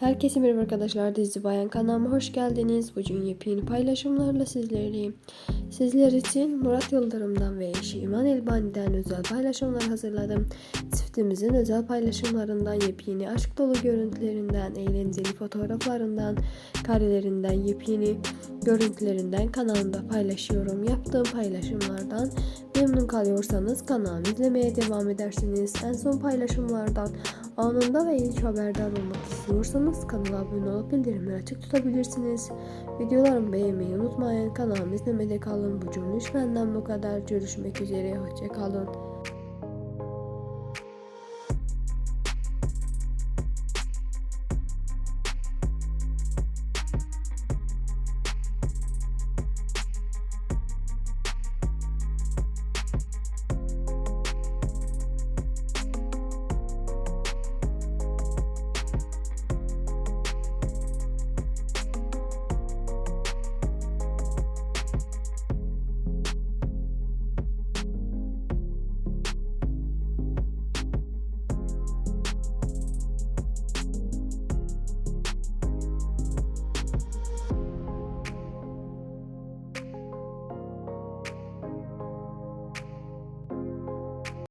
Herkese merhaba arkadaşlar. Dizi Bayan kanalıma hoş geldiniz. Bugün yepyeni paylaşımlarla sizlerleyim. Sizler için Murat Yıldırım'dan ve eşi İman Elbani'den özel paylaşımlar hazırladım. Çiftimizin özel paylaşımlarından yepyeni aşk dolu görüntülerinden, eğlenceli fotoğraflarından, karelerinden, yepyeni görüntülerinden kanalımda paylaşıyorum. Yaptığım paylaşımlardan memnun kalıyorsanız kanalımı izlemeye devam edersiniz. En son paylaşımlardan anında ve ilk haberdar olmak istiyorsanız kanala abone olup bildirimleri açık tutabilirsiniz. Videolarımı beğenmeyi unutmayın. Kanalımı izlemede kalın. Bu cümle benden bu kadar. Görüşmek üzere. Hoşçakalın.